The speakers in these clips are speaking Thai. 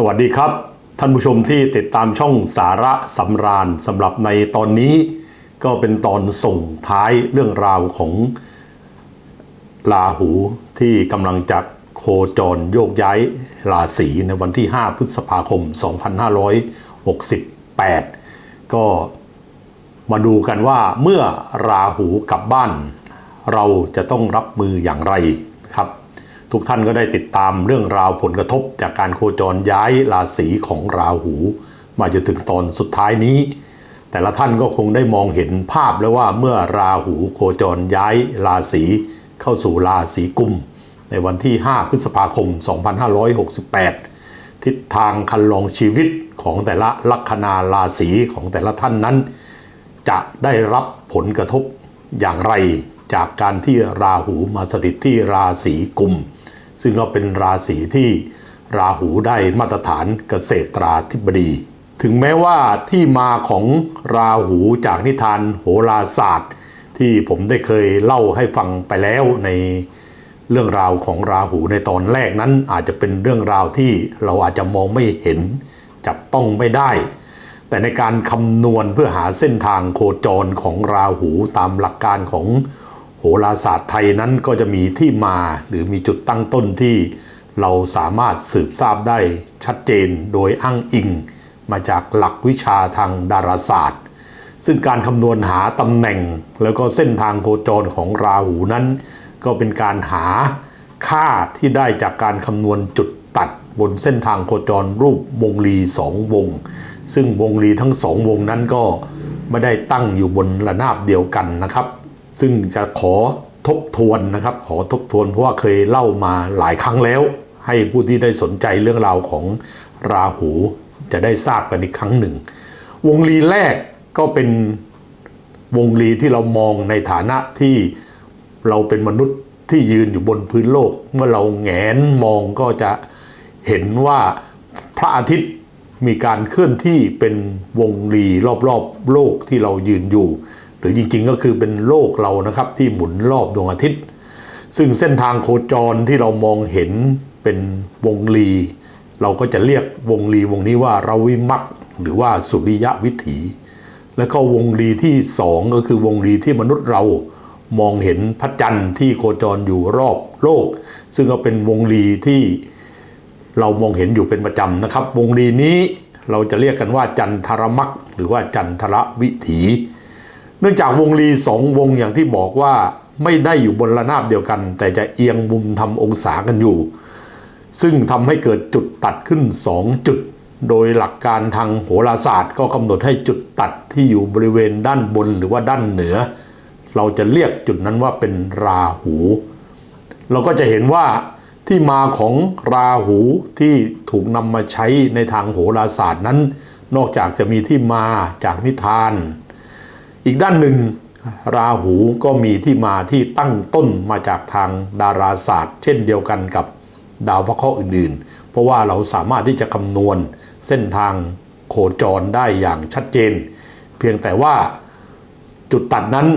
สวัสดีครับ ท่านผู้ชมที่ติดตามช่องสาระสำราญสำหรับในตอนนี้ ก็เป็นตอนส่งท้ายเรื่องราวของลาหูที่กำลังจะโคจรโยกย้ายราศีในวันที่ 5 พฤษภาคม 2568 ก็มาดูกันว่าเมื่อราหูกลับบ้าน เราจะต้องรับมืออย่างไรครับ ทุกท่านก็ได้ติดตามเรื่องราวผลกระทบจากการโคจรย้ายราศีของราหู มาจนถึงตอนสุดท้ายนี้ แต่ละท่านก็คงได้มองเห็นภาพแล้วว่าเมื่อราหูโคจรย้ายราศีเข้าสู่ราศีกุม ในวันที่ 5 พฤษภาคม 2568 ทิศทางคันลองชีวิตของแต่ละลัคนาราศีของแต่ละท่านนั้น จะได้รับผลกระทบอย่างไรจากการที่ราหูมาสถิตที่ราศีกุม ซึ่งก็เป็นราศีที่ราหูได้มาตรฐานเกษตราธิบดี ถึงแม้ว่าที่มาของราหูจากนิทานโหราศาสตร์ ที่ผมได้เคยเล่าให้ฟังไปแล้วในเรื่องราวของราหูในตอนแรกนั้นอาจจะเป็นเรื่องราวที่เราอาจจะมองไม่เห็น จับต้องไม่ได้ แต่ในการคำนวณเพื่อหาเส้นทางโคจรของราหูตามหลักการของ โหราศาสตร์ไทยนั้นก็จะมีที่มาหรือมีจุดตั้งต้นที่เราสามารถสืบทราบได้ชัดเจนโดยอ้างอิง มาจากหลักวิชาทางดาราศาสตร์ ซึ่งการคำนวณหาตำแหน่ง แล้วก็เส้นทางโคจรของราหูนั้น ก็เป็นการหาค่าที่ได้จากการคำนวณจุดตัดบนเส้นทางโคจรรูปวงรีสองวง ซึ่งวงรีทั้งสองวงนั้นก็ไม่ได้ตั้งอยู่บนระนาบเดียวกันนะครับ ซึ่งจะขอทบทวนนะครับ ขอทบทวนเพราะว่าเคยเล่ามาหลายครั้งแล้ว ให้ผู้ที่ได้สนใจเรื่องราวของราหูจะได้ทราบกันอีกครั้งหนึ่ง วงรีแรกก็เป็นวงรีที่เรามองในฐานะที่เราเป็นมนุษย์ที่ยืนอยู่บนพื้นโลก เมื่อเราแงนมองก็จะเห็นว่าพระอาทิตย์มีการเคลื่อนที่เป็นวงรีรอบๆโลกที่เรายืนอยู่ หรือจริงๆก็คือเป็นโลกเรานะครับที่หมุนรอบดวงอาทิตย์ ซึ่งเส้นทางโคจรที่เรามองเห็นเป็นวงรีเราก็จะเรียกวงรีวงนี้ว่าราวิมักหรือว่าสุริยะวิถี แล้วก็วงรีที่สองก็คือวงรีที่มนุษย์เรามองเห็นพระจันทร์ที่โคจรอยู่รอบโลก ซึ่งก็เป็นวงรีที่เรามองเห็นอยู่เป็นประจำนะครับ วงรีนี้เราจะเรียกกันว่าจันทรมักหรือว่าจันทรวิถี เนื่องจากวงรีสองวงอย่างที่บอกว่าไม่ได้อยู่บนระนาบเดียวกัน แต่จะเอียงมุมทำองศากันอยู่ ซึ่งทำให้เกิดจุดตัดขึ้น 2 จุด โดยหลักการทางโหราศาสตร์ ก็กำหนดให้จุดตัดที่อยู่บริเวณด้านบนหรือว่าด้านเหนือ เราจะเรียกจุดนั้นว่าเป็นราหู เราก็จะเห็นว่าที่มาของราหูที่ถูกนำมาใช้ในทางโหราศาสตร์นั้น นอกจากจะมีที่มาจากนิทาน อีกด้านหนึ่งราหูก็มีที่มาที่ตั้งต้นมาจากทางดาราศาสตร์ เช่นเดียวกันกับดาวพระเคราะห์อื่นๆ เพราะว่าเราสามารถที่จะคำนวณเส้นทางโคจรได้อย่างชัดเจน เพียงแต่ว่าจุดตัดนั้น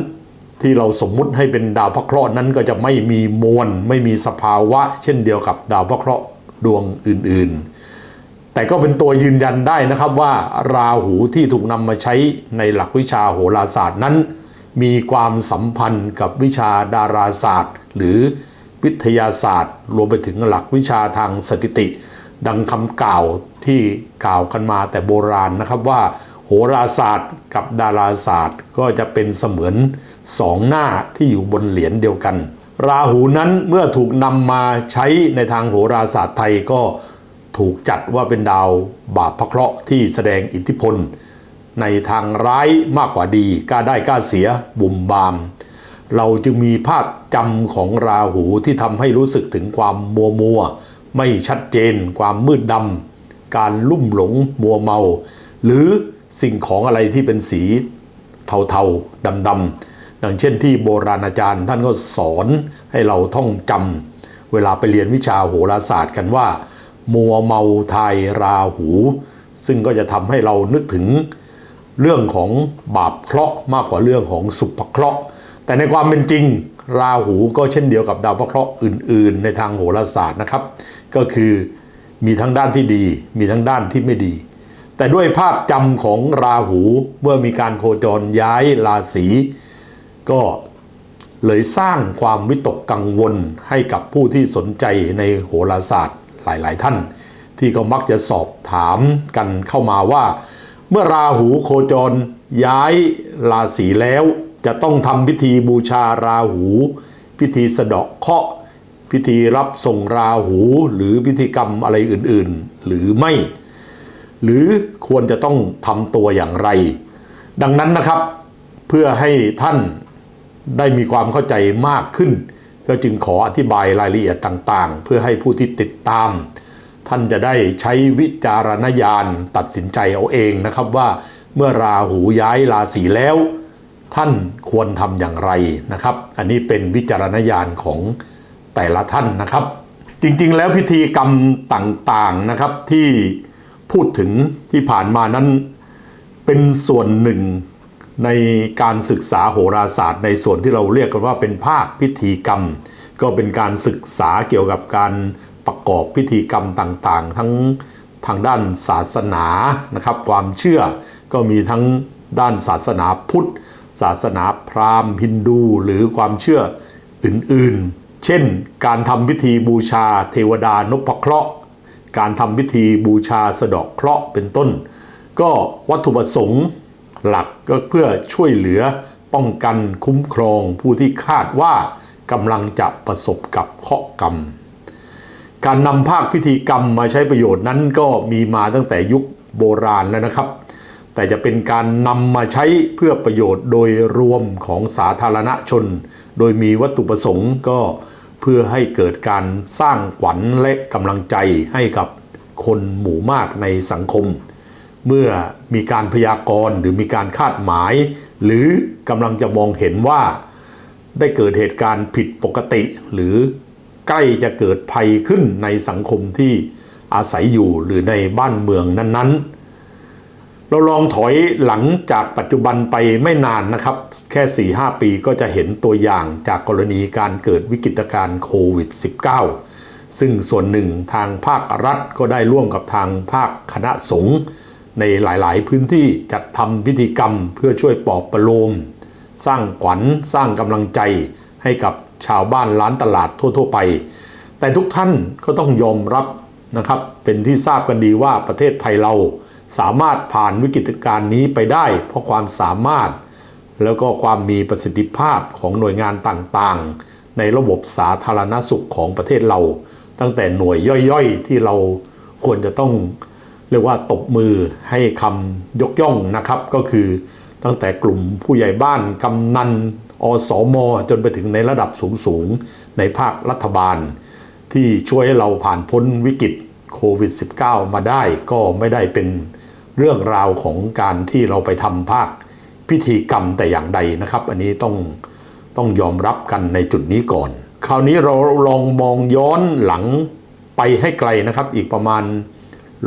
ที่เราสมมุติให้เป็นดาวพระเคราะห์นั้นก็จะไม่มีมวล ไม่มีสภาวะ เช่นเดียวกับดาวพระเคราะห์ดวงอื่นๆ แต่ก็เป็นตัวยืนยันได้นะครับว่าราหูที่ถูกนำมาใช้ในหลักวิชาโหราศาสตร์นั้น มีความสัมพันธ์กับวิชาดาราศาสตร์ หรือวิทยาศาสตร์ รวมไปถึงหลักวิชาทางสถิติ ดังคำกล่าวที่กล่าวกันมาแต่โบราณนะครับว่า โหราศาสตร์กับดาราศาสตร์ก็จะเป็นเสมือนสองหน้าที่อยู่บนเหรียญเดียวกัน ราหูนั้นเมื่อถูกนำมาใช้ในทางโหราศาสตร์ไทยก็ ถูกจัดว่าเป็นดาวบาปพระเคราะห์ที่แสดงอิทธิพล ในทางร้ายมากกว่าดีกล้าได้กล้าเสียบุ่มบาม เราจึงมีภาพจำของราหูที่ทำให้รู้สึกถึงความมัวมัว ไม่ชัดเจน ความมืดดำการลุ่มหลงมัวเมา หรือสิ่งของอะไรที่เป็นสีเทาๆดำๆอย่างเช่นที่โบราณอาจารย์ท่านก็สอนให้เราท่องจำเวลาไปเรียนวิชาโหราศาสตร์กันว่า มัวเมาทายราหู ซึ่งก็จะทำให้เรานึกถึงเรื่องของบาปเคราะห์มากกว่าเรื่องของสุภเคราะห์ แต่ในความเป็นจริง ราหูก็เช่นเดียวกับดาวพระเคราะห์อื่น ๆ ในทางโหราศาสตร์นะครับ ก็คือมีทั้งด้านที่ดี มีทั้งด้านที่ไม่ดี แต่ด้วยภาพจำของราหูเมื่อมีการโคจรย้ายราศีก็เลยสร้างความวิตกกังวลให้กับผู้ที่สนใจในโหราศาสตร์ หลาย ๆ ท่าน ที่ก็มักจะสอบถามกันเข้ามาว่า เมื่อราหูโคจรย้ายราศีแล้ว จะต้องทำพิธีบูชาราหู พิธีสะเดาะเคาะพิธีรับส่งราหูหรือพิธีกรรมอะไรอื่น ๆ หรือไม่ หรือควรจะต้องทำตัวอย่างไร ดังนั้นนะครับ เพื่อให้ท่านได้มีความเข้าใจมากขึ้น ก็จึงขออธิบายรายละเอียดต่างๆ เพื่อให้ผู้ที่ติดตาม ท่านจะได้ใช้วิจารณญาณตัดสินใจเอาเองนะครับว่าเมื่อราหูย้ายราศีแล้ว ท่านควรทำอย่างไรนะครับ อันนี้เป็นวิจารณญาณของแต่ละท่านนะครับ จริงๆ แล้วพิธีกรรมต่างๆนะครับที่พูดถึงที่ผ่านมานั้นเป็นส่วนหนึ่ง ในการศึกษาโหราศาสตร์ในส่วนที่เราเรียกกันว่าเป็นภาคพิธีกรรม ก็เป็นการศึกษาเกี่ยวกับการประกอบพิธีกรรมต่างๆ ทั้งทางด้านศาสนานะครับ ความเชื่อก็มีทั้งด้านศาสนาพุทธ ศาสนาพราหมณ์ฮินดู หรือความเชื่ออื่นๆ เช่น การทำพิธีบูชาเทวดานพเคราะห์ การทำพิธีบูชาสะดาะเคราะห์เป็นต้น ก็วัตถุประสงค์ หลักก็เพื่อช่วยเหลือป้องกันคุ้มครองผู้ที่คาดว่ากำลังจะประสบกับเคราะห์กรรม การนำภาคพิธีกรรมมาใช้ประโยชน์นั้นก็มีมาตั้งแต่ยุคโบราณแล้วนะครับ แต่จะเป็นการนำมาใช้เพื่อประโยชน์โดยรวมของสาธารณชน โดยมีวัตถุประสงค์ก็เพื่อให้เกิดการสร้างขวัญและกำลังใจให้กับคนหมู่มากในสังคม เมื่อมีการพยากรณ์หรือมีการคาดหมาย หรือกำลังจะมองเห็นว่าได้เกิดเหตุการณ์ผิดปกติ หรือใกล้จะเกิดภัยขึ้นในสังคมที่อาศัยอยู่หรือในบ้านเมืองนั้นๆ เราลองถอยหลังจากปัจจุบันไปไม่นานนะครับ แค่ 4-5 ปีก็จะเห็นตัวอย่างจากกรณีการเกิดวิกฤตการณ์โควิด -19 ซึ่งส่วนหนึ่งทางภาครัฐก็ได้ร่วมกับทางภาคคณะสงฆ์ ในหลาย ๆ พื้นที่จัดทำพิธีกรรมเพื่อช่วยปลอบประโลม สร้างขวัญสร้างกำลังใจให้กับชาวบ้านร้านตลาดทั่ว ๆ ไป แต่ทุกท่านก็ต้องยอมรับนะครับ เป็นที่ทราบกันดีว่าประเทศไทยเราสามารถผ่านวิกฤตการณ์นี้ไปได้ เพราะความสามารถ แล้วก็ความมีประสิทธิภาพของหน่วยงานต่าง ๆ ในระบบสาธารณสุขของประเทศเรา ตั้งแต่หน่วยย่อย ๆ ที่เราควรจะต้อง เรียกว่าตบมือให้คำยกย่องนะครับ ก็คือตั้งแต่กลุ่มผู้ใหญ่บ้านกำนันอสมจนไปถึงในระดับสูงๆ ในภาครัฐบาล ที่ช่วยให้เราผ่านพ้นวิกฤตโควิด -19 มาได้ก็ไม่ได้เป็นเรื่องราวของการที่เราไปทำภาคพิธีกรรมแต่อย่างใดนะครับ อันนี้ต้องต้องยอมรับกันในจุดนี้ก่อน คราวนี้เราลองมองย้อนหลังไปให้ไกลนะครับ อีกประมาณ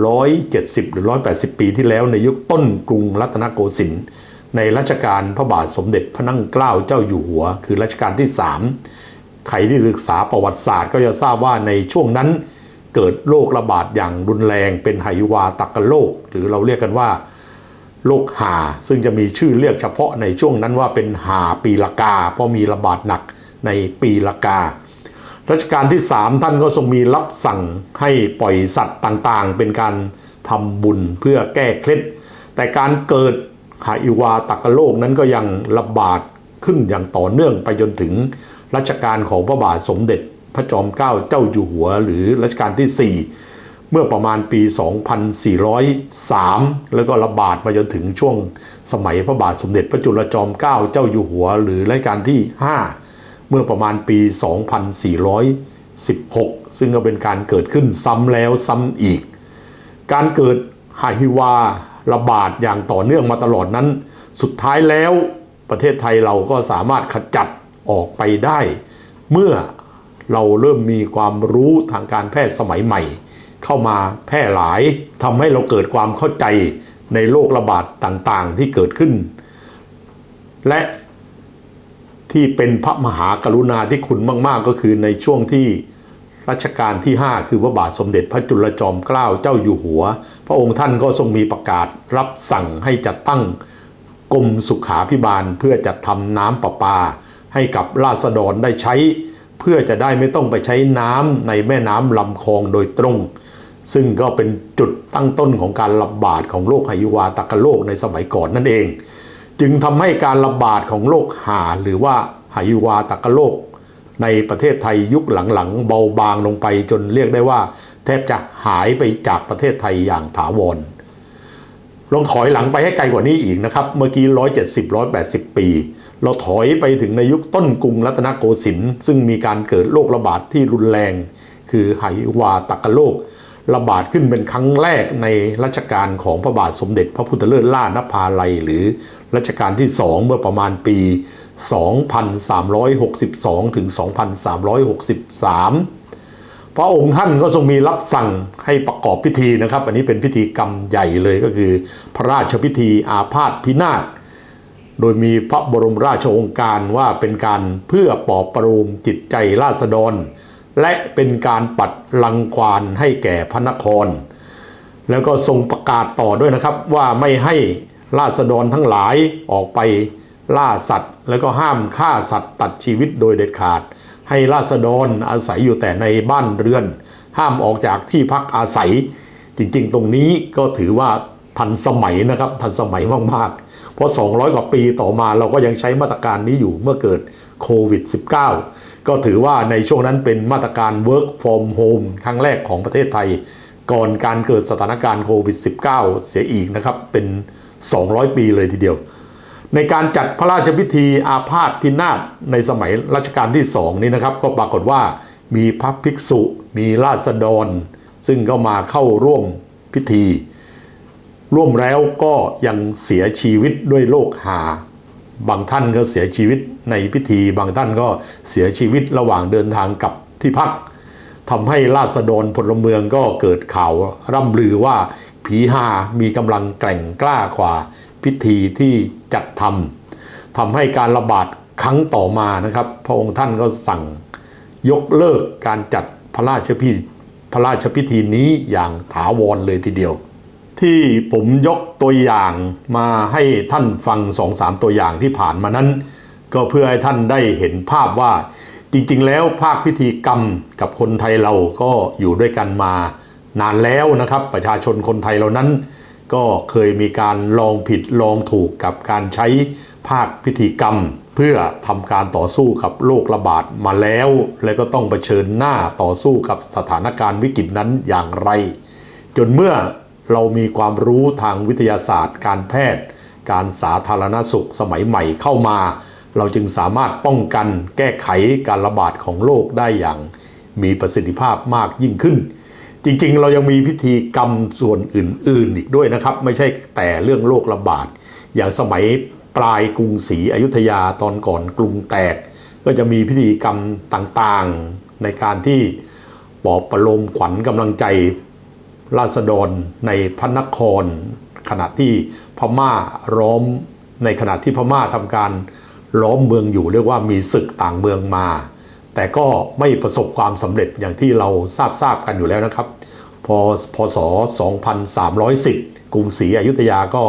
170 หรือ 180 ปีที่แล้วในยุคต้นกรุงรัตนโกสินทร์ในรัชกาลพระบาทสมเด็จพระนั่งเกล้าเจ้าอยู่หัว คือรัชกาลที่ 3 ใครที่ศึกษาประวัติศาสตร์ก็จะทราบว่าในช่วงนั้นเกิดโรคระบาดอย่างรุนแรงเป็นไหวาตักกะโรคหรือเราเรียกกันว่าโรคหา ซึ่งจะมีชื่อเรียกเฉพาะในช่วงนั้นว่าเป็นหาปีละกา เพราะมีระบาดหนักในปีละกา รัชกาลที่ 3 ท่านก็ทรงมีรับสั่งให้ปล่อยสัตว์ต่างๆ เป็นการทำบุญเพื่อแก้เคล็ด แต่การเกิดหาอิวาตักกะโลกนั้นก็ยังระบาดขึ้นอย่างต่อเนื่องไปจนถึงรัชกาลของพระบาทสมเด็จพระจอมเกล้าเจ้าอยู่หัว หรือรัชกาลที่ 4 เมื่อประมาณปี 2403 แล้วก็ระบาดมาจนถึงช่วงสมัยพระบาทสมเด็จพระจุลจอมเกล้าเจ้าอยู่หัว หรือรัชกาลที่ 5 เมื่อประมาณปี 2416 ซึ่งก็เป็นการเกิดขึ้นซ้ำแล้วซ้ำอีก การเกิดหาฮิวาระบาดอย่างต่อเนื่องมาตลอดนั้น สุดท้ายแล้วประเทศไทยเราก็สามารถขจัดออกไปได้ เมื่อเราเริ่มมีความรู้ทางการแพทย์สมัยใหม่ เข้ามาแพร่หลายทำให้เราเกิดความเข้าใจในโรคระบาดต่างๆที่เกิดขึ้น และ ที่เป็นพระมหากรุณาที่คุณมาก ๆ ก็คือในช่วงที่รัชกาลที่ 5 คือพระบาทสมเด็จพระจุลจอมเกล้าเจ้าอยู่หัว พระองค์ท่านก็ทรงมีประกาศรับสั่งให้จัดตั้งกรมสุขาพิบาลเพื่อจัดทำน้ำประปา ให้กับราษฎรได้ใช้ เพื่อจะได้ไม่ต้องไปใช้น้ำในแม่น้ำลำคลองโดยตรง ซึ่งก็เป็นจุดตั้งต้นของการระบาดของโรคหายุวาตกโรคในสมัยก่อนนั่นเอง จึงทำให้การระบาดของโรคหาหรือว่าหายวาตกโรคในประเทศไทยยุคหลังๆ เบาบางลงไปจนเรียกได้ว่า แทบจะหายไปจากประเทศไทยอย่างถาวรลองถอยหลังไปให้ไกลกว่านี้อีกนะครับ เมื่อกี้ 170 180 ปี เราถอยไปถึงในยุคต้นกรุงรัตนโกสินทร์ซึ่งมีการเกิดโรคระบาดที่รุนแรง คือไหวาตกโรค ระบาดขึ้นเป็นครั้งแรกในรัชกาลของพระบาทสมเด็จพระพุทธเลิศล่านภาลัย หรือรัชกาลที่ 2 เมื่อประมาณปี 2362 ถึง 2363 พระองค์ท่านก็ทรงมีรับสั่งให้ประกอบพิธีนะครับ อันนี้เป็นพิธีกรรมใหญ่เลยก็คือ พระราชพิธีอาพาธพินาศโดยมีพระบรมราชโองการว่าเป็นการเพื่อปลอบประโลมจิตใจราษฎร และเป็นการปัดรังควานให้แก่พระนคร แล้วก็ทรงประกาศต่อด้วยนะครับว่าไม่ให้ราษฎรทั้งหลายออกไปล่าสัตว์ แล้วก็ห้ามฆ่าสัตว์ตัดชีวิตโดยเด็ดขาด ให้ราษฎรอาศัยอยู่แต่ในบ้านเรือน ห้ามออกจากที่พักอาศัย จริงๆ ตรงนี้ก็ถือว่าทันสมัยนะครับทันสมัยมากๆ เพราะ 200 กว่าปีต่อมาเราก็ยังใช้มาตรการนี้อยู่เมื่อเกิดโควิด -19 ก็ถือว่าในช่วงนั้นเป็นมาตรการ work from home ครั้งแรกของประเทศไทย ก่อนการเกิดสถานการณ์โควิด -19 เสียอีกนะครับ เป็น 200 ปีเลยทีเดียว ในการจัดพระราชพิธีอาพาธพินาศในสมัยรัชกาลที่สองนี้นะครับ ก็ปรากฏว่ามีพระภิกษุ มีราษฎร ซึ่งก็มาเข้าร่วมพิธี ร่วมแล้วก็ยังเสียชีวิตด้วยโรคหา บางท่านก็เสียชีวิตในพิธี บางท่านก็เสียชีวิตระหว่างเดินทางกลับที่พักทำให้ราษฎรพลเมืองก็เกิดข่าวร่ำลือว่าผีหามีกำลังแกร่งกล้ากว่าพิธีที่จัดทำทำให้การระบาดครั้งต่อมานะครับ พระองค์ท่านก็สั่งยกเลิกการจัดพระราชพิธีพระราชพิธีนี้อย่างถาวรเลยทีเดียว ที่ผมยกตัวอย่างมาให้ท่านฟังสองสามตัวอย่างที่ผ่านมานั้น ก็เพื่อให้ท่านได้เห็นภาพว่าจริงๆ แล้วภาคพิธีกรรมกับคนไทยเราก็อยู่ด้วยกันมานานแล้วนะครับ ประชาชนคนไทยเรานั้น ก็เคยมีการลองผิดลองถูกกับการใช้ภาคพิธีกรรม เพื่อทำการต่อสู้กับโรคระบาดมาแล้ว และก็ต้องเผชิญหน้าต่อสู้กับสถานการณ์วิกฤตนั้นอย่างไร จนเมื่อ เรามีความรู้ทางวิทยาศาสตร์ การแพทย์ การสาธารณสุขสมัยใหม่เข้ามา เราจึงสามารถป้องกันแก้ไขการระบาดของโรคได้อย่าง มีประสิทธิภาพมากยิ่งขึ้น จริงๆ เรายังมีพิธีกรรมส่วนอื่น ๆ อีกด้วยนะครับ ไม่ใช่แต่เรื่องโรคระบาด อย่างสมัยปลายกรุงศรีอยุธยาตอนก่อนกรุงแตก ก็จะมีพิธีกรรมต่างๆในการที่ปลอบประโลมขวัญกำลังใจ ราษฎรในพระนคร ขณะที่พม่าล้อมในขณะที่พม่าทำการล้อมเมืองอยู่เรียกว่ามีศึกต่างเมืองมา แต่ก็ไม่ประสบความสำเร็จอย่างที่เราทราบทราบกันอยู่แล้วนะครับ พอพศ 2310 กรุงศรีอยุธยาก็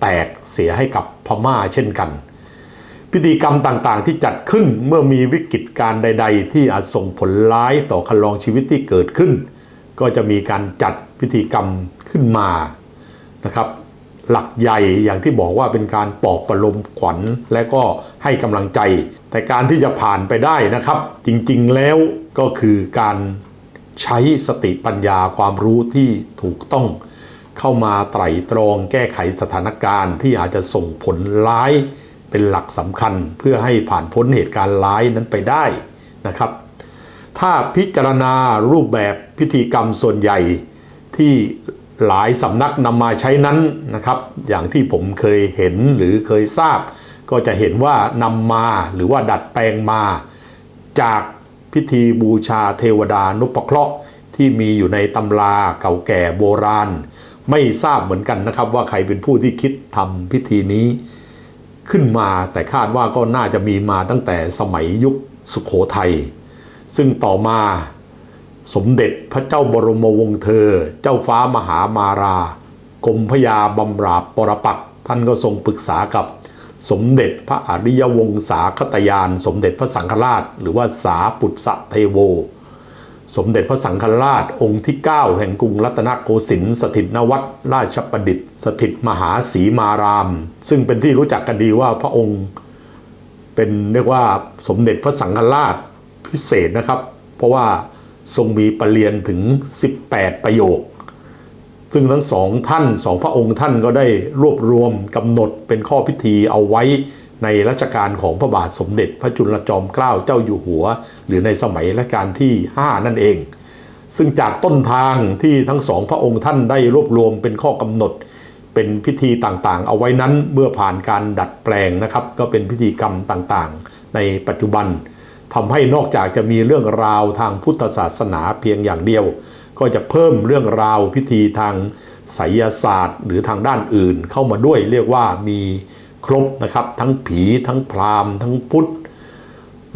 แตกเสียให้กับพม่าเช่นกัน พิธีกรรมต่างๆ ที่จัดขึ้นเมื่อมีวิกฤตการใด ๆ ที่อาจส่งผลร้ายต่อคันลองชีวิตที่เกิดขึ้น ก็จะมีการจัดพิธีกรรมขึ้นมานะครับ หลักใหญ่อย่างที่บอกว่าเป็นการปลอบประโลมขวัญและก็ให้กำลังใจ แต่การที่จะผ่านไปได้นะครับ จริงๆแล้วก็คือการใช้สติปัญญาความรู้ที่ถูกต้องเข้ามาไตร่ตรองแก้ไขสถานการณ์ที่อาจจะส่งผลร้ายเป็นหลักสำคัญ เพื่อให้ผ่านพ้นเหตุการณ์ร้ายนั้นไปได้นะครับ ถ้าพิจารณารูปแบบพิธีกรรมส่วนใหญ่ที่หลายสำนักนำมาใช้นั้นนะครับ อย่างที่ผมเคยเห็นหรือเคยทราบ ก็จะเห็นว่านำมาหรือว่าดัดแปลงมา จากพิธีบูชาเทวดานุปเคราะห์ที่มีอยู่ในตำราเก่าแก่โบราณ ไม่ทราบเหมือนกันนะครับว่าใครเป็นผู้ที่คิดทำพิธีนี้ ขึ้นมาแต่คาดว่าก็น่าจะมีมาตั้งแต่สมัยยุคสุขโขทัย ซึ่งต่อมาสมเด็จพระเจ้าบรมวงศ์เธอ เจ้าฟ้ามหามารากรมพยาบำราบปรปักท่านก็ทรงปรึกษากับสมเด็จพระอริยวงศาคตยาน สมเด็จพระสังฆราช หรือว่าสาปุตสะเทโว สมเด็จพระสังฆราชองค์ที่ 9 แห่งกรุงรัตนโกสินทร์สถิตนวัดราชประดิษฐ์สถิตมหาศรีมาราม ซึ่งเป็นที่รู้จักกันดีว่าพระองค์เป็นเรียกว่าสมเด็จพระสังฆราช พิเศษนะครับ เพราะว่าทรงมีประเรียนถึง 18 ประโยค ซึ่งทั้งสองท่านสองพระองค์ท่านก็ได้รวบรวมกำหนดเป็นข้อพิธีเอาไว้ในรัชกาลของพระบาทสมเด็จพระจุลจอมเกล้าเจ้าอยู่หัว หรือในสมัยรัชกาลที่ 5 นั่นเอง ซึ่งจากต้นทางที่ทั้งสองพระองค์ท่านได้รวบรวมเป็นข้อกำหนด เป็นพิธีต่างๆ เอาไว้นั้นเมื่อผ่านการดัดแปลงนะครับ ก็เป็นพิธีกรรมต่างๆ ในปัจจุบัน ทำให้นอกจากจะมีเรื่องราวทางพุทธศาสนาเพียงอย่างเดียว ก็จะเพิ่มเรื่องราวพิธีทางไสยศาสตร์ หรือทางด้านอื่นเข้ามาด้วยเรียกว่ามีครบนะครับ ทั้งผีทั้งพราหมณ์ ทั้งพุทธ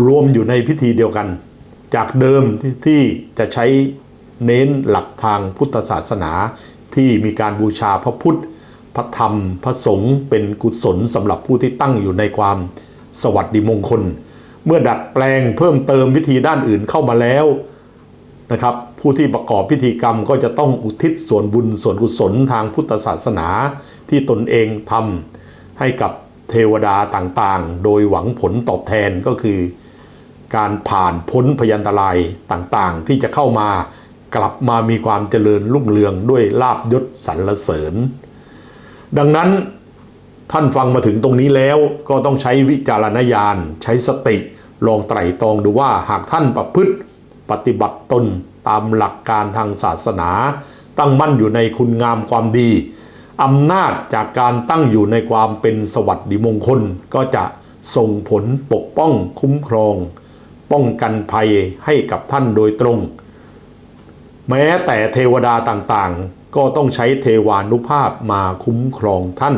รวมอยู่ในพิธีเดียวกัน จากเดิมที่ที่จะใช้เน้นหลักทางพุทธศาสนา ที่มีการบูชาพระพุทธ พระธรรม พระสงฆ์เป็นกุศลสำหรับผู้ที่ตั้งอยู่ในความสวัสดิมงคล เมื่อดัดแปลงเพิ่มเติมพิธีด้านอื่นเข้ามาแล้วนะครับ ผู้ที่ประกอบพิธีกรรมก็จะต้องอุทิศส่วนบุญส่วนกุศลทางพุทธศาสนาที่ตนเองทำให้กับเทวดาต่างๆ โดยหวังผลตอบแทนก็คือ การผ่านพ้นพยันตรายต่างๆ ที่จะเข้ามากลับมามีความเจริญรุ่งเรืองด้วยลาบยศสรรเสริญ ดังนั้น ท่านฟังมาถึงตรงนี้แล้วก็ต้องใช้วิจารณญาณ ใช้สติลองไตร่ตรองดูว่าหากท่านประพฤติปฏิบัติตนตามหลักการทางศาสนา ตั้งมั่นอยู่ในคุณงามความดีอำนาจจากการตั้งอยู่ในความเป็นสวัสดิมงคล ก็จะส่งผลปกป้องคุ้มครอง ป้องกันภัยให้กับท่านโดยตรง แม้แต่เทวดาต่างๆ ก็ต้องใช้เทวานุภาพมาคุ้มครองท่าน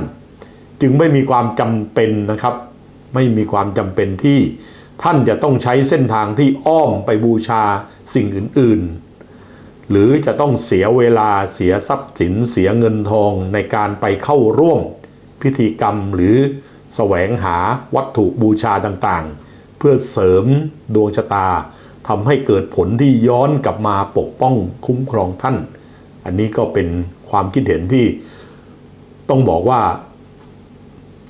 จึงไม่มีความจำเป็นนะครับ ไม่มีความจำเป็นที่ท่านจะต้องใช้เส้นทางที่อ้อมไปบูชาสิ่งอื่น ๆ หรือจะต้องเสียเวลาเสียทรัพย์สินเสียเงินทองในการไปเข้าร่วม พิธีกรรมหรือแสวงหาวัตถุบูชาต่างๆ เพื่อเสริมดวงชะตาทำให้เกิดผลที่ย้อนกลับมาปกป้องคุ้มครองท่าน อันนี้ก็เป็นความคิดเห็นที่ต้องบอกว่า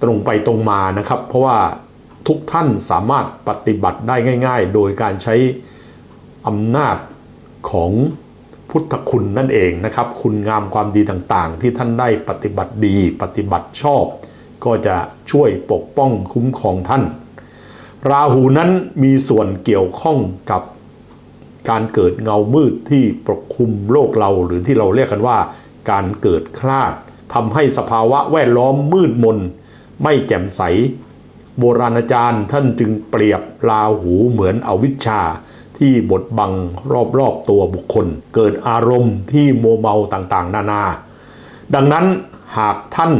ตรงไปตรงมานะครับ เพราะว่าทุกท่านสามารถปฏิบัติได้ง่าย ๆ โดยการใช้อำนาจของพุทธคุณนั่นเองนะครับ คุณงามความดีต่างๆ ที่ท่านได้ปฏิบัติดี ปฏิบัติชอบ ก็จะช่วยปกป้องคุ้มครองท่าน ราหูนั้นมีส่วนเกี่ยวข้องกับการเกิดเงามืดที่ปกคลุมโลกเราหรือที่เราเรียกกันว่า การเกิดคลาดทำให้สภาวะแวดล้อมมืดมน ไม่แจ่มใส โบราณอาจารย์ท่านจึงเปรียบราหูเหมือนอวิชชาที่บดบังรอบๆตัวบุคคล เกิดอารมณ์ที่โมเมาต่างๆ นานา ดังนั้นหากท่าน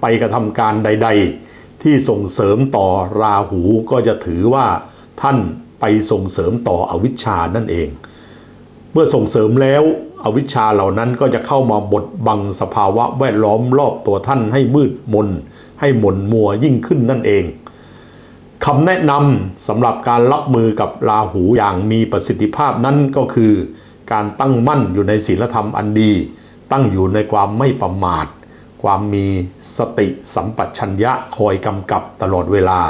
ไปกระทำการใด ๆ ที่ส่งเสริมต่อราหูก็จะถือว่าท่านไปส่งเสริมต่ออวิชชานั่นเอง เมื่อส่งเสริมแล้วอวิชชาเหล่านั้นก็จะเข้ามาบดบังสภาวะแวดล้อมรอบตัวท่านให้มืดมน ให้หม่นมัวยิ่งขึ้นนั่นเองคำแนะนำสำหรับการรับมือกับราหูอย่างมีประสิทธิภาพนั้นก็คือ การตั้งมั่นอยู่ในศีลธรรมอันดี ตั้งอยู่ในความไม่ประมาท ความมีสติสัมปชัญญะคอยกำกับตลอดเวลา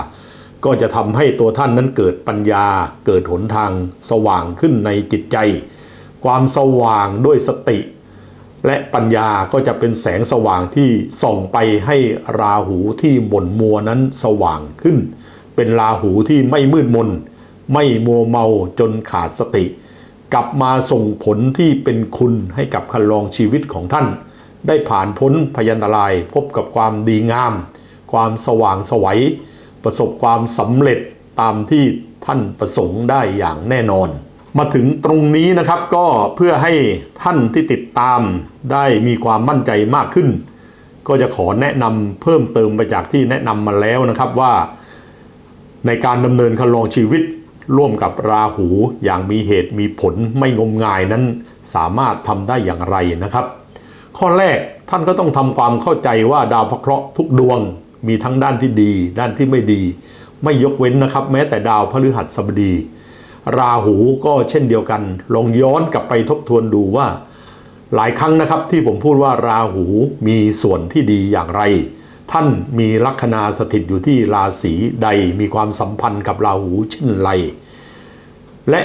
ก็จะทำให้ตัวท่านนั้นเกิดปัญญา เกิดหนทางสว่างขึ้นในจิตใจ ความสว่างด้วยสติ และปัญญาก็จะเป็นแสงสว่างที่ส่องไปให้ราหูที่หม่นมัวนั้นสว่างขึ้น เป็นราหูที่ไม่มืดมน ไม่มัวเมาจนขาดสติ กลับมาส่งผลที่เป็นคุณให้กับคันลองชีวิตของท่าน ได้ผ่านพ้นพยันตรายพบกับความดีงาม ความสว่างสวัย ประสบความสำเร็จตามที่ท่านประสงค์ได้อย่างแน่นอน มาถึงตรงนี้นะครับก็เพื่อให้ท่านที่ติดตามได้มีความมั่นใจมากขึ้น ก็จะขอแนะนำเพิ่มเติมไปจากที่แนะนำมาแล้วนะครับว่า ในการดำเนินคลองชีวิตร่วมกับราหูอย่างมีเหตุมีผลไม่งมงายนั้นสามารถทำได้อย่างไรนะครับ ข้อแรกท่านก็ต้องทำความเข้าใจว่าดาวพระเคราะห์ทุกดวงมีทั้งด้านที่ดี ด้านที่ไม่ดี ไม่ยกเว้นนะครับ แม้แต่ดาวพฤหัสบดี ราหูก็เช่นเดียวกัน ลองย้อนกลับไปทบทวนดูว่า หลายครั้งนะครับที่ผมพูดว่าราหูมีส่วนที่ดีอย่างไร ท่านมีลัคนาสถิตอยู่ที่ราศีใดมีความสัมพันธ์กับราหูเช่นไร และ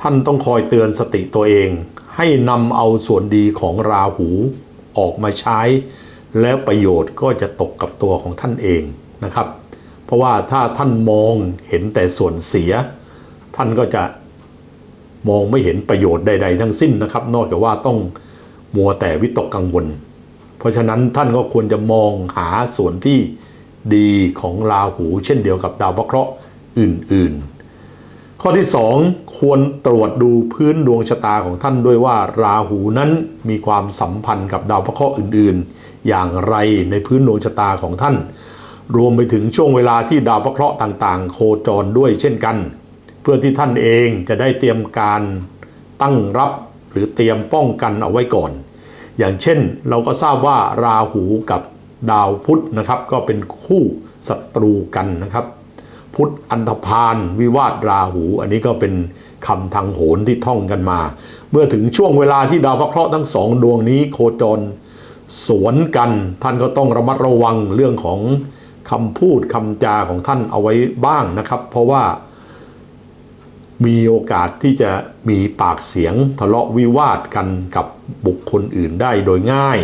ท่านต้องคอยเตือนสติตัวเอง ให้นำเอาส่วนดีของราหูออกมาใช้ แล้วประโยชน์ก็จะตกกับตัวของท่านเองนะครับ เพราะว่าถ้าท่านมองเห็นแต่ส่วนเสีย ท่านก็จะมองไม่เห็นประโยชน์ใด ๆ ทั้งสิ้นนะครับ นอกจากว่าต้องมัวแต่วิตกกังวล เพราะฉะนั้นท่านก็ควรจะมองหาส่วนที่ดีของราหู เช่นเดียวกับดาวพระเคราะห์อื่นๆ ข้อที่ 2 ควรตรวจดูพื้นดวงชะตาของท่านด้วยว่าราหูนั้นมีความสัมพันธ์กับดาวพระเคราะห์อื่นๆ อย่างไรในพื้นดวงชะตาของท่าน รวมไปถึงช่วงเวลาที่ดาวพระเคราะห์ต่างๆ โคจรด้วยเช่นกัน เพื่อที่ท่านเองจะได้เตรียมการตั้งรับหรือเตรียมป้องกันเอาไว้ก่อน อย่างเช่นเราก็ทราบว่าราหูกับดาวพุธนะครับ ก็เป็นคู่ศัตรูกันนะครับ พุธอันธพาลวิวาทราหู อันนี้ก็เป็นคำทางโหรที่ท่องกันมา เมื่อถึงช่วงเวลาที่ดาวพระเคราะห์ทั้งสองดวงนี้โคจรสวนกัน ท่านก็ต้องระมัดระวังเรื่องของคำพูดคำจาของท่านเอาไว้บ้างนะครับ เพราะว่า มีโอกาสที่จะมีปากเสียงทะเลาะวิวาทกันกับบุคคลอื่นได้โดยง่าย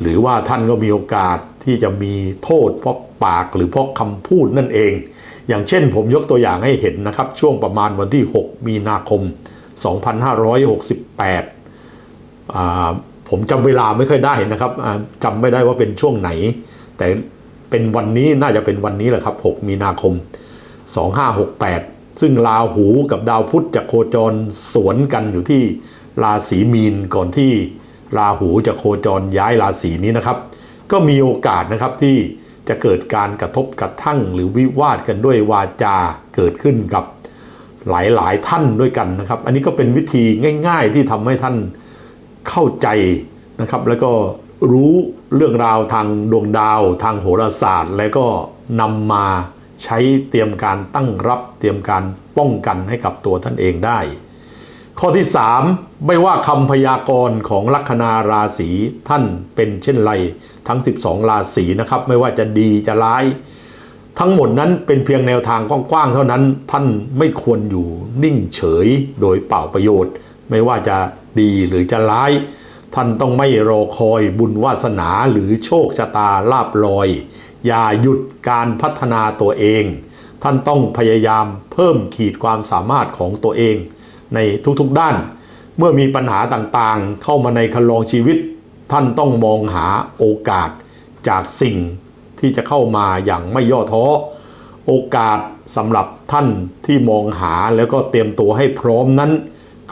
หรือว่าท่านก็มีโอกาสที่จะมีโทษเพราะปากหรือเพราะคำพูดนั่นเอง อย่างเช่นผมยกตัวอย่างให้เห็นนะครับ ช่วงประมาณวันที่ 6 มีนาคม 2568อ่าผมจำเวลาไม่ค่อยได้นะครับจำไม่ได้ว่าเป็นช่วงไหน แต่เป็นวันนี้น่าจะเป็นวันนี้แหละครับ 6 มีนาคม 2568 ซึ่งราหูกับดาวพุธจะโคจรสวนกันอยู่ที่ราศีมีนก่อนที่ราหูจะโคจรย้ายราศีนี้นะครับ ก็มีโอกาสนะครับที่จะเกิดการกระทบกระทั่งหรือวิวาทกันด้วยวาจาเกิดขึ้นกับหลายๆท่านด้วยกันนะครับ อันนี้ก็เป็นวิธีง่าย ๆ ที่ทำให้ท่านเข้าใจนะครับ แล้วก็รู้เรื่องราวทางดวงดาว ทางโหราศาสตร์ แล้วก็นำมา ใช้เตรียมการตั้งรับเตรียมการป้องกันให้กับตัวท่านเองได้ ข้อที่ 3 ไม่ว่าคำพยากรณ์ของลัคนาราศีท่านเป็นเช่นไรทั้ง 12 ราศีนะครับ ไม่ว่าจะดีจะร้าย ทั้งหมดนั้นเป็นเพียงแนวทางกว้างๆเท่านั้น ท่านไม่ควรอยู่นิ่งเฉยโดยเปล่าประโยชน์ ไม่ว่าจะดีหรือจะร้าย ท่านต้องไม่รอคอยบุญวาสนาหรือโชคชะตาลาบลอย อย่าหยุดการพัฒนาตัวเอง ท่านต้องพยายามเพิ่มขีดความสามารถของตัวเอง ในทุกๆด้าน เมื่อมีปัญหาต่างๆ เข้ามาในคันลองชีวิต ท่านต้องมองหาโอกาสจากสิ่งที่จะเข้ามาอย่างไม่ย่อท้อ โอกาสสำหรับท่านที่มองหาแล้วก็เตรียมตัวให้พร้อมนั้น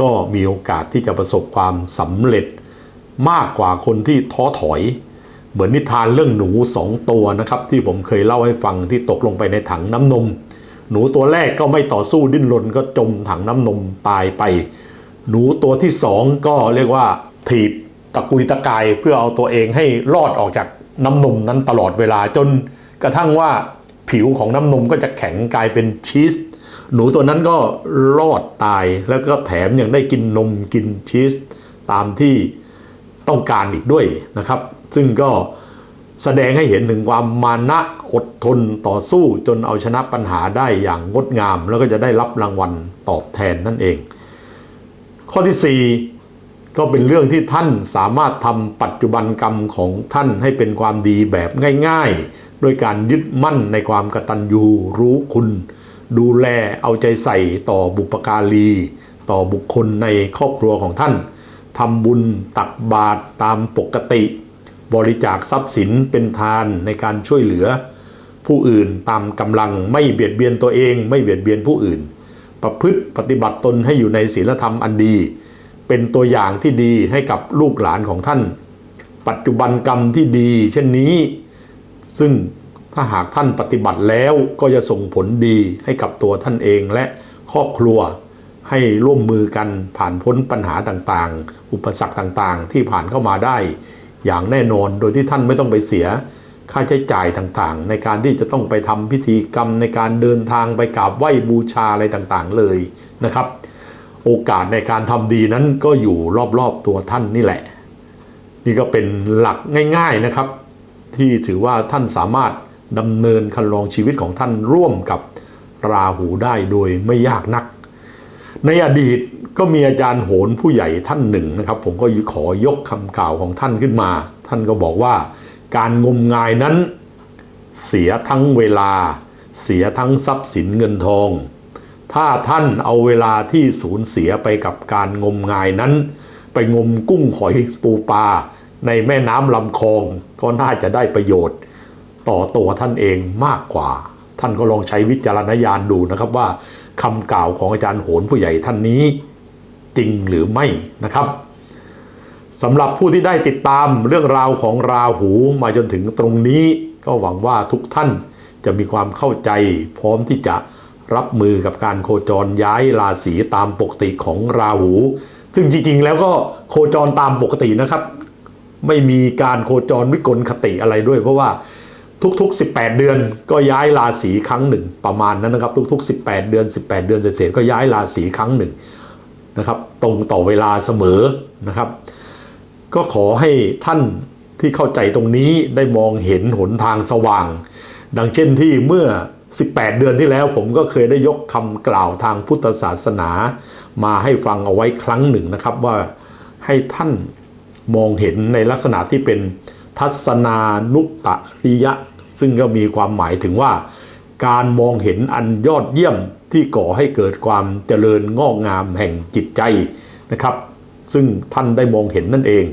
ก็มีโอกาสที่จะประสบความสำเร็จ มากกว่าคนที่ท้อถอย เหมือนนิทานเรื่องหนูสองตัวนะครับ ที่ผมเคยเล่าให้ฟังที่ตกลงไปในถังน้ำนม หนูตัวแรกก็ไม่ต่อสู้ดิ้นรนก็จมถังน้ำนมตายไป หนูตัวที่สองก็เรียกว่าถีบตะกุยตะกายเพื่อเอาตัวเองให้รอดออกจากน้ำนมนั้นตลอดเวลาจนกระทั่งว่าผิวของน้ำนมก็จะแข็งกลายเป็นชีส หนูตัวนั้นก็รอดตายแล้วก็แถมยังได้กินนมกินชีสตามที่ต้องการอีกด้วยนะครับ ซึ่งก็แสดงให้เห็นถึงความมานะอดทนต่อสู้จนเอาชนะปัญหาได้อย่างงดงาม แล้วก็จะได้รับรางวัลตอบแทนนั่นเอง ข้อที่ 4 ก็เป็นเรื่องที่ท่านสามารถทำปัจจุบันกรรมของท่านให้เป็นความดีแบบง่ายๆ โดยการยึดมั่นในความกตัญญูรู้คุณ ดูแลเอาใจใส่ต่อบุปการี ต่อบุคคลในครอบครัวของท่านทำบุญตักบาตรตามปกติ บริจาคทรัพย์สินเป็นทานในการช่วยเหลือ ผู้อื่นตามกำลังไม่เบียดเบียนตัวเอง ไม่เบียดเบียนผู้อื่น ประพฤติปฏิบัติตนให้อยู่ในศีลธรรมอันดี เป็นตัวอย่างที่ดีให้กับลูกหลานของท่าน ปัจจุบันกรรมที่ดี เช่นนี้ ซึ่งถ้าหากท่านปฏิบัติแล้วก็จะส่งผลดีให้กับตัวท่านเองและครอบครัวให้ร่วมมือกันผ่านพ้นปัญหาต่างๆ อุปสรรคต่างๆ ที่ผ่านเข้ามาได้ อย่างแน่นอนโดยที่ท่านไม่ต้องไปเสีย ค่าใช้จ่ายต่างๆ ในการที่จะต้องไปทำพิธีกรรมในการเดินทางไปกราบไหว้บูชาอะไรต่างๆเลยนะครับ โอกาสในการทำดีนั้นก็อยู่รอบๆตัวท่านนี่แหละ นี่ก็เป็นหลักง่าย ๆนะครับ ที่ถือว่าท่านสามารถดำเนินคันลองชีวิตของท่านร่วมกับราหูได้โดยไม่ยากนัก ในอดีต ก็มีอาจารย์โหนผู้ใหญ่ท่านหนึ่งนะครับ ผมก็ขอยกคำกล่าวของท่านขึ้นมา ท่านก็บอกว่าการงมงายนั้นเสียทั้งเวลา เสียทั้งทรัพย์สินเงินทอง ถ้าท่านเอาเวลาที่สูญเสียไปกับการงมงายนั้น ไปงมกุ้งหอยปูปลาในแม่น้ำลำคลองก็น่าจะได้ประโยชน์ ต่อตัวท่านเองมากกว่า ท่านก็ลองใช้วิจารณญาณดูนะครับว่าคำกล่าวของอาจารย์โหนผู้ใหญ่ท่านนี้ จริงหรือไม่นะครับสำหรับผู้ที่ได้ติดตามเรื่องราวของราหูมาจนถึงตรงนี้ ก็หวังว่าทุกท่านจะมีความเข้าใจ พร้อมที่จะรับมือกับการโคจรย้ายราศีตามปกติของราหู ซึ่งจริงๆ แล้วก็โคจรตามปกตินะครับ ไม่มีการโคจรวิกลคติอะไรด้วย เพราะว่าทุกๆ 18 เดือนก็ย้ายราศีครั้งหนึ่ง ประมาณนั้นนะครับ ทุกๆ 18 เดือน 18 เดือนเศษๆก็ย้ายราศีครั้งหนึ่ง นะครับ ตรงต่อเวลาเสมอนะครับ ก็ขอให้ท่านที่เข้าใจตรงนี้ได้มองเห็นหนทางสว่าง ดังเช่นที่เมื่อ 18 เดือนที่แล้วผมก็เคยได้ยกคำกล่าวทางพุทธศาสนา มาให้ฟังเอาไว้ครั้งหนึ่งนะครับว่าให้ท่านมองเห็นในลักษณะที่เป็นทัศนานุตตริยะ ซึ่งก็มีความหมายถึงว่า การมองเห็นอันยอดเยี่ยม ที่ก่อให้เกิดความเจริญงอกงามแห่งจิตใจนะครับ ซึ่งท่านได้มองเห็นนั่นเอง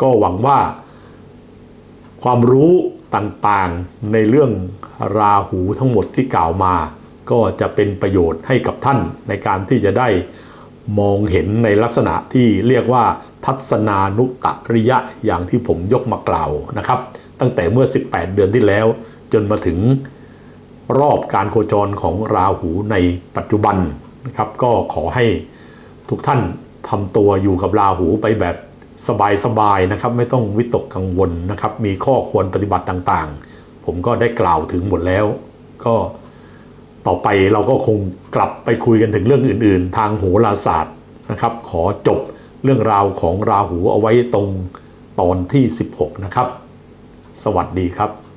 ก็หวังว่า ความรู้ต่างๆในเรื่องราหูทั้งหมดที่กล่าวมา ก็จะเป็นประโยชน์ให้กับท่านในการที่จะได้มองเห็นในลักษณะที่เรียกว่า ทัศนานุตริยะอย่างที่ผมยกมากล่าวนะครับ ตั้งแต่เมื่อ 18 เดือนที่แล้วจนมาถึง รอบการโคจรของราหูในปัจจุบันนะครับก็ขอให้ทุกท่านทำตัวอยู่กับราหูไปแบบสบายๆนะครับ ไม่ต้องวิตกกังวลนะครับ มีข้อควรปฏิบัติต่างๆ ผมก็ได้กล่าวถึงหมดแล้ว ก็ต่อไปเราก็คงกลับไปคุยกันถึงเรื่องอื่น ๆ ทางโหราศาสตร์นะครับ ขอจบเรื่องราวของราหูเอาไว้ตรงตอนที่ 16 นะครับ สวัสดีครับ